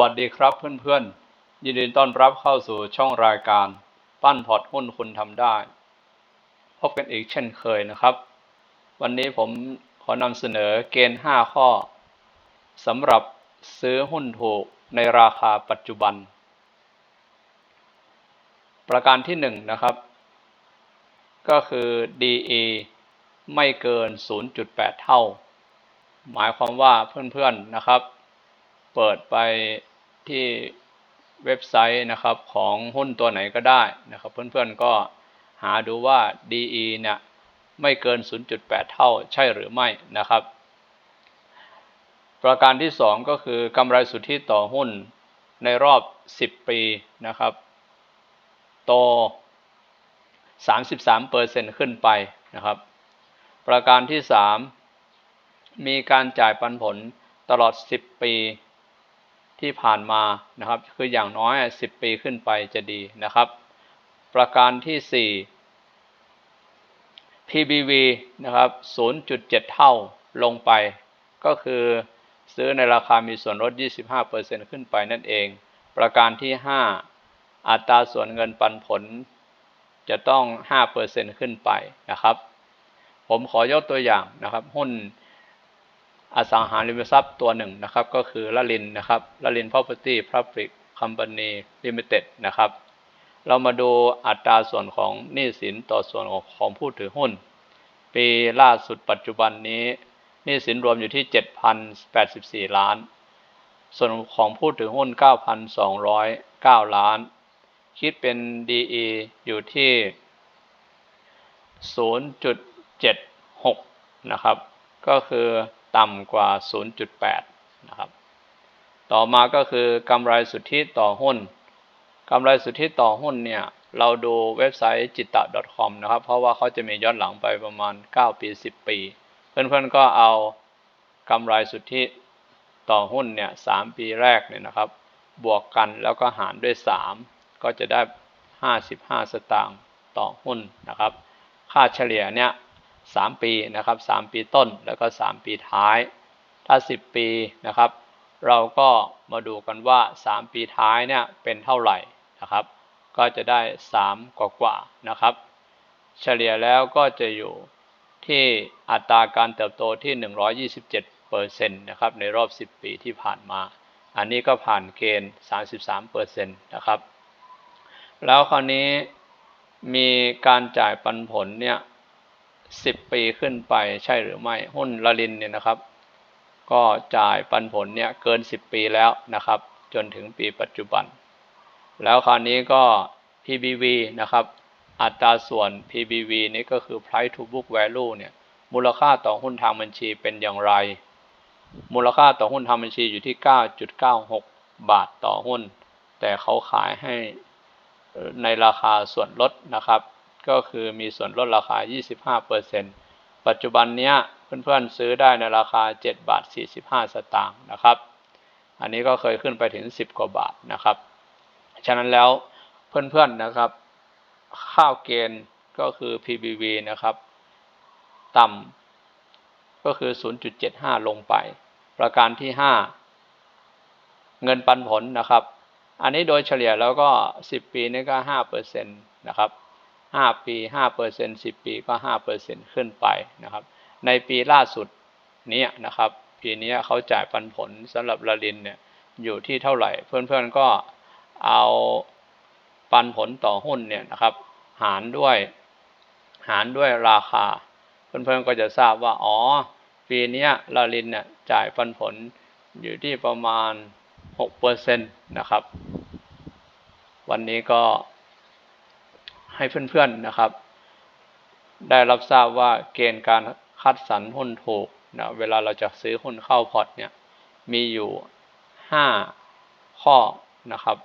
วัสดีครับเพื่อนๆ ยินดีต้อนรับเข้าสู่ช่องรายการปั้นพอร์ตหุ้นคุณทำได้ พบกันอีกเช่นเคยนะครับ วันนี้ผมขอนำเสนอเกณฑ์ 5 ข้อสำหรับซื้อหุ้นถูกในราคาปัจจุบัน ประการที่ 1 นะครับ ก็คือ DE ไม่เกิน 0.8 เท่า หมายความว่าเพื่อนๆนะครับ เปิดไปที่เว็บไซต์นะครับของหุ้นตัวไหนก็ได้นะครับ เพื่อนๆก็หาดูว่า DE เนี่ยไม่เกิน 0.8 เท่าใช่หรือไม่นะครับ ประการที่ 2 ก็คือกำไรสุทธิต่อหุ้นในรอบ 10 ปีนะครับ โต 33%ขึ้นไปนะครับ ประการที่ 3 มีการจ่ายปันผลตลอด 10 ปี ที่ผ่านมานะครับ คืออย่างน้อย 10 ปีขึ้นไปจะดีนะครับ ประการที่ 4 PBV นะครับ 0.7 เท่าลงไป ก็คือซื้อในราคามีส่วนลด 25%ขึ้นไปนั่นเอง ประการที่ 5 อัตราส่วนเงินปันผลจะต้อง 5%ขึ้นไปนะครับ ผมขอยกตัวอย่างนะครับ หุ้น อสังหาริมทรัพย์ตัวหนึ่งนะครับ ก็คือละลินนะครับละลิน Property Public Company Limited นะครับ เรามาดูอัตราส่วนของหนี้สินต่อส่วนของผู้ถือหุ้น ปีล่าสุดปัจจุบันนี้หนี้สินรวมอยู่ที่ 7,084 ล้าน ส่วนของผู้ถือหุ้น 9,209 ล้าน คิดเป็น DE อยู่ที่ 0.76 นะครับ ก็คือ ต่ำกว่า 0.8 นะครับ ต่อมาก็คือกำไรสุทธิต่อหุ้นกำไรสุทธิต่อหุ้นเนี่ย เราดูเว็บไซต์จิตตะ .com นะครับ เพราะว่าเขาจะมีย้อนหลังไปประมาณ 9 ปี 10 ปี เพื่อนๆก็เอากำไรสุทธิต่อหุ้นเนี่ย3ปีแรกเนี่ยนะครับ บวกกันแล้วก็หารด้วย 3 ก็จะได้ 55 สตางค์ต่อหุ้นนะครับ ค่าเฉลี่ยเนี่ย 3 ปีนะครับ3ปีต้นแล้วก็ 3 ปีท้าย ถ้า 10 ปีนะครับ เราก็มาดูกันว่า 3 ปีท้ายเนี่ยเป็นเท่าไหร่นะครับ ก็จะได้ 3 กว่ากว่านะครับ เฉลี่ยแล้วก็จะอยู่ที่อัตราการเติบโตที่ 127%นะครับในรอบ 10 ปีที่ผ่านมา อันนี้ก็ผ่านเกณฑ์ 33%นะครับ แล้วคราวนี้มีการจ่ายปันผลเนี่ย สิบปีขึ้นไปใช่หรือไม่หุ้นละลินเนี่ยนะครับ ก็จ่ายปันผลเนี่ยเกินสิบปีแล้วนะครับ จนถึงปีปัจจุบัน แล้วคราวนี้ก็ PBV นะครับ อัตราส่วน PBV นี่ก็คือ Price to Book Value เนี่ยมูลค่าต่อหุ้นทางบัญชีเป็นอย่างไร มูลค่าต่อหุ้นทางบัญชีอยู่ที่ 9.96 บาทต่อหุ้น แต่เขาขายให้ในราคาส่วนลดนะครับ ก็คือมีส่วนลดราคา 25%ปัจจุบันนี้เพื่อนๆซื้อได้ในราคา 7 บาท 45 สตางค์นะครับ อันนี้ก็เคยขึ้นไปถึง 10 กว่าบาทนะครับ ฉะนั้นแล้วเพื่อนๆนะครับ ข้าวเกณฑ์ก็คือ PBV นะครับ ต่ำก็คือ 0.75 ลงไป ประการที่ 5 เงินปันผลนะครับ อันนี้โดยเฉลี่ยแล้วก็ 10 ปีนี่ก็ 5%นะครับ 5 ปี 5% 10 ปีก็ 5%ขึ้นไปนะครับ ในปีล่าสุดนี้นะครับ ปีนี้เขาจ่ายปันผลสำหรับลาลินเนี่ยอยู่ที่เท่าไหร่ เพื่อนๆก็เอาปันผลต่อหุ้นเนี่ยนะครับ หารด้วย หารด้วยราคา เพื่อนๆก็จะทราบว่า อ๋อ ปีนี้ลาลินเนี่ยจ่ายปันผลอยู่ที่ประมาณ6%นะครับ วันนี้ก็ ให้เพื่อนๆนะครับ ได้รับทราบว่าเกณฑ์การคัดสรรหุ้นถูกนะเวลาเราจะซื้อหุ้นเข้าพอร์ตเนี่ยมีอยู่ 5 ข้อนะครับ